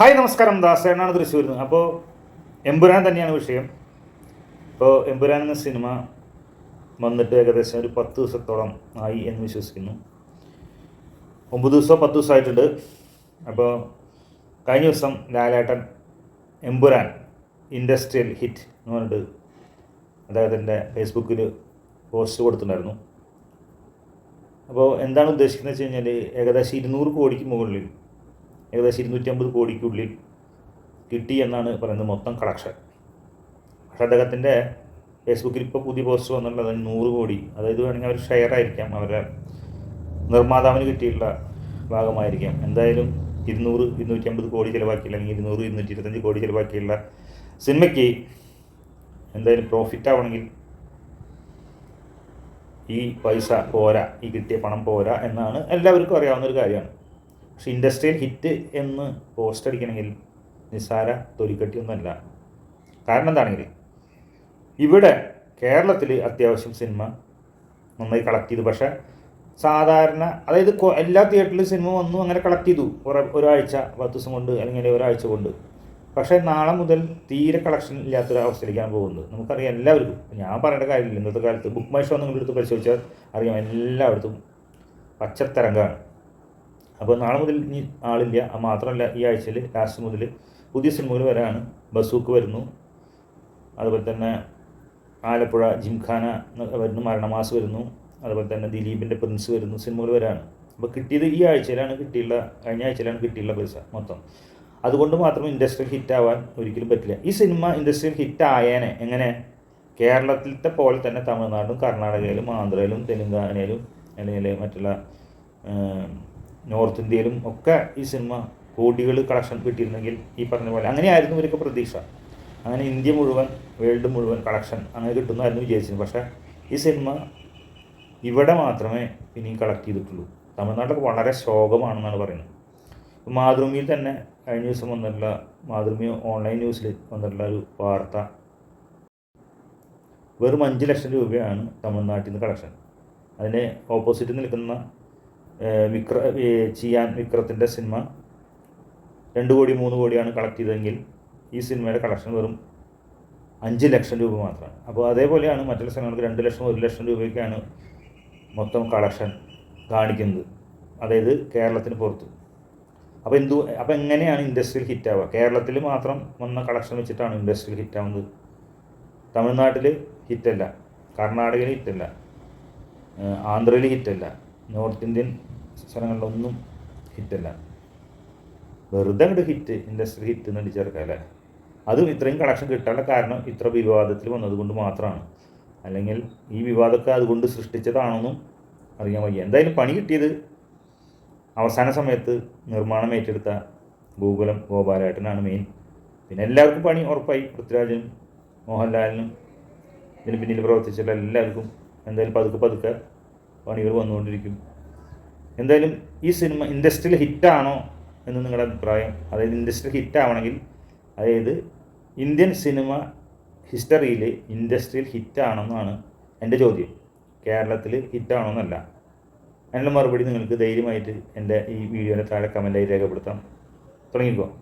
Hi നമസ്കാരം. ദാസേനാണ് തൃശ്ശൂരിൽ നിന്ന്. അപ്പോൾ എമ്പുരാൻ തന്നെയാണ് വിഷയം. ഇപ്പോൾ എമ്പുരാൻ എന്ന സിനിമ വന്നിട്ട് ഏകദേശം ഒരു പത്ത് ദിവസത്തോളം ആയി എന്ന് വിശ്വസിക്കുന്നു. ഒമ്പത് ദിവസമോ പത്ത് ദിവസമായിട്ടുണ്ട് അപ്പോൾ കഴിഞ്ഞ ദിവസം ലാലേട്ടൻ എമ്പുരാൻ ഇൻഡസ്ട്രിയൽ ഹിറ്റ് എന്ന് പറഞ്ഞിട്ട് അദ്ദേഹത്തിന്റെ ഫേസ്ബുക്കിൽ പോസ്റ്റ് കൊടുത്തിട്ടുണ്ടായിരുന്നു. അപ്പോൾ എന്താണ് ഉദ്ദേശിക്കുന്നത് വെച്ച് കഴിഞ്ഞാൽ ഏകദേശം ഇരുന്നൂറ് കോടിക്ക് മുകളിൽ ഏകദേശം ഇരുന്നൂറ്റമ്പത് കോടിക്കുള്ളിൽ കിട്ടി എന്നാണ് പറയുന്നത് മൊത്തം കളക്ഷൻ പക്ഷേ അദ്ദേഹത്തിന്റെ ഫേസ്ബുക്കിൽ ഇപ്പോൾ പുതിയ പോസ്റ്റ് വന്നിട്ടുള്ളത് നൂറ് കോടി. അതായത് വേണമെങ്കിൽ അവർ ഷെയർ ആയിരിക്കാം അവരുടെ നിർമ്മാതാവിന് കിട്ടിയിട്ടുള്ള ഭാഗമായിരിക്കാം. എന്തായാലും ഇരുന്നൂറ് ഇരുന്നൂറ്റമ്പത് കോടി ചിലവാക്കിയില്ല അല്ലെങ്കിൽ ഇരുന്നൂറ് ഇരുന്നൂറ്റി ഇരുപത്തഞ്ച് കോടി ചിലവാക്കിയുള്ള സിനിമയ്ക്ക് എന്തായാലും പ്രോഫിറ്റ് ആവണമെങ്കിൽ ഈ പൈസ പോരാ ഈ കിട്ടിയ പണം പോരാ എന്നാണ് എല്ലാവർക്കും അറിയാവുന്ന ഒരു കാര്യമാണ്. പക്ഷെ ഇൻഡസ്ട്രിയൽ ഹിറ്റ് എന്ന് പോസ്റ്റ് അടിക്കണമെങ്കിൽ നിസ്സാര തൊലിക്കട്ടിയൊന്നുമല്ല. കാരണം എന്താണെങ്കിൽ ഇവിടെ കേരളത്തിൽ അത്യാവശ്യം സിനിമ നന്നായി കളക്ട് ചെയ്തു. പക്ഷേ സാധാരണ അതായത് എല്ലാ തിയേറ്ററിലും സിനിമ വന്നു അങ്ങനെ കളക്ട് ചെയ്തു. കുറേ ഒരാഴ്ച പത്ത് ദിവസം കൊണ്ട് അല്ലെങ്കിൽ ഒരാഴ്ച കൊണ്ട്. പക്ഷേ നാളെ മുതൽ തീരെ കളക്ഷൻ ഇല്ലാത്തൊരു അവസ്ഥയിലേക്കാണ് പോകുന്നത്. നമുക്കറിയാം എല്ലാവർക്കും. ഞാൻ പറയേണ്ട കാര്യമില്ല. ഇന്നത്തെ കാലത്ത് ബുക്ക് മൈ ഷോ നിങ്ങൾ എടുത്ത് പരിശോധിച്ചാൽ അറിയാം എല്ലായിടത്തും പച്ചത്തരംഗമാണ്. അപ്പോൾ നാളെ മുതൽ ഇനി ആളില്ല. മാത്രമല്ല ഈ ആഴ്ചയിൽ ലാസ്റ്റ് മുതൽ പുതിയ സിനിമകൾ വരാണ്. ബസൂക്ക് വരുന്നു. അതുപോലെ തന്നെ ആലപ്പുഴ ജിംഖാന വരുന്നു മരണമാസ് വരുന്നു. അതുപോലെ തന്നെ ദിലീപിന്റെ പ്രിൻസ് വരുന്നു സിനിമകൾ വരാണ്. അപ്പോൾ കിട്ടിയത് ഈ ആഴ്ചയിലാണ് കിട്ടിയുള്ള കഴിഞ്ഞ ആഴ്ചയിലാണ് കിട്ടിയുള്ള പൈസ മൊത്തം. അതുകൊണ്ട് മാത്രം ഇൻഡസ്ട്രിയൽ ഹിറ്റ് ആവാൻ ഒരിക്കലും പറ്റില്ല. ഈ സിനിമ ഇൻഡസ്ട്രിയൽ ഹിറ്റ് ആയേനെ എങ്ങനെ? കേരളത്തിലത്തെ പോലെ തന്നെ തമിഴ്നാടും കർണാടകയിലും ആന്ധ്രയിലും തെലുങ്കാനയിലും അല്ലെങ്കിൽ മറ്റുള്ള നോർത്ത് ഇന്ത്യയിലും ഒക്കെ ഈ സിനിമ കോടികൾ കളക്ഷൻ കിട്ടിയിരുന്നെങ്കിൽ ഈ പറഞ്ഞ പോലെ അങ്ങനെയായിരുന്നു ഇവരൊക്കെ പ്രതീക്ഷ. അങ്ങനെ ഇന്ത്യ മുഴുവൻ വേൾഡ് മുഴുവൻ കളക്ഷൻ അങ്ങനെ കിട്ടുന്നതായിരുന്നു വിചാരിച്ചത് പക്ഷേ ഈ സിനിമ ഇവിടെ മാത്രമേ ഇനിയും കളക്ട് ചെയ്തിട്ടുള്ളൂ. തമിഴ്നാട്ടിലൊക്കെ വളരെ ശോകമാണെന്നാണ് പറയുന്നത്. മാതൃഭൂമിയിൽ തന്നെ കഴിഞ്ഞ ദിവസം വന്നിട്ടുള്ള മാതൃഭൂമി ഓൺലൈൻ ന്യൂസിൽ വന്നിട്ടുള്ള ഒരു വാർത്ത വെറും അഞ്ച് ലക്ഷം രൂപയാണ് തമിഴ്നാട്ടിൽ നിന്ന് കളക്ഷൻ. അതിന് ഓപ്പോസിറ്റ് നിൽക്കുന്ന വിക്ര ചെയ്യാൻ വിക്രത്തിന്റെ സിനിമ രണ്ട് കോടി മൂന്ന് കോടിയാണ് കളക്ട് ചെയ്തതെങ്കിൽ ഈ സിനിമയുടെ കളക്ഷൻ വെറും അഞ്ച് ലക്ഷം രൂപ മാത്രമാണ്. അപ്പോൾ അതേപോലെയാണ് മറ്റുള്ള സിനിമകൾക്ക് രണ്ട് ലക്ഷം ഒരു ലക്ഷം രൂപയ്ക്കാണ് മൊത്തം കളക്ഷൻ കാണിക്കുന്നത്. അതായത് കേരളത്തിന് പുറത്ത്. അപ്പോൾ എന്തു അപ്പോൾ എങ്ങനെയാണ് ഇൻഡസ്ട്രിയൽ ഹിറ്റാവുക കേരളത്തിൽ മാത്രം വന്ന കളക്ഷൻ വെച്ചിട്ടാണ് ഇൻഡസ്ട്രിയൽ ഹിറ്റാവുന്നത് തമിഴ്നാട്ടിൽ ഹിറ്റല്ല കർണാടകയിൽ ഹിറ്റല്ല ആന്ധ്രയിൽ ഹിറ്റല്ല നോർത്ത് ഇന്ത്യൻ സ്ഥലങ്ങളിലൊന്നും ഹിറ്റല്ല. വെറുതെ അങ്ങോട്ട് ഹിറ്റ് ഇൻഡസ്ട്രി ഹിറ്റ് എന്ന് അടിച്ചേർക്കാം അല്ലേ? അതും ഇത്രയും കളക്ഷൻ കിട്ടാനുള്ള കാരണം ഇത്ര വിവാദത്തിൽ വന്നതുകൊണ്ട് മാത്രമാണ് അല്ലെങ്കിൽ ഈ വിവാദമൊക്കെ അതുകൊണ്ട് സൃഷ്ടിച്ചതാണെന്നും അറിയാൻ വയ്യ. എന്തായാലും പണി കിട്ടിയത് അവസാന സമയത്ത് നിർമ്മാണം ഏറ്റെടുത്ത ഗോകുലം ഗോപാലേട്ടനാണ് മെയിൻ പിന്നെ എല്ലാവർക്കും പണി ഉറപ്പായി. പൃഥ്വിരാജനും മോഹൻലാലിനും ഇതിന് പിന്നിൽ പ്രവർത്തിച്ചിട്ടുള്ള എല്ലാവർക്കും എന്തായാലും പതുക്കെ പതുക്കെ പണികൾ വന്നുകൊണ്ടിരിക്കും. എന്തായാലും ഈ സിനിമ ഇൻഡസ്ട്രിയിൽ ഹിറ്റാണോ എന്ന് നിങ്ങളുടെ അഭിപ്രായം. അതായത് ഇൻഡസ്ട്രി ഹിറ്റാവണമെങ്കിൽ അതായത് ഇന്ത്യൻ സിനിമ ഹിസ്റ്ററിയിൽ ഇൻഡസ്ട്രിയിൽ ഹിറ്റാണെന്നാണ് എന്റെ ചോദ്യം. കേരളത്തിൽ ഹിറ്റാണോന്നല്ല. അതിനുള്ള മറുപടി നിങ്ങൾക്ക് ധൈര്യമായിട്ട് എന്റെ ഈ വീഡിയോയുടെ താഴെ കമന്റായി രേഖപ്പെടുത്താം. തുടങ്ങിക്കോ.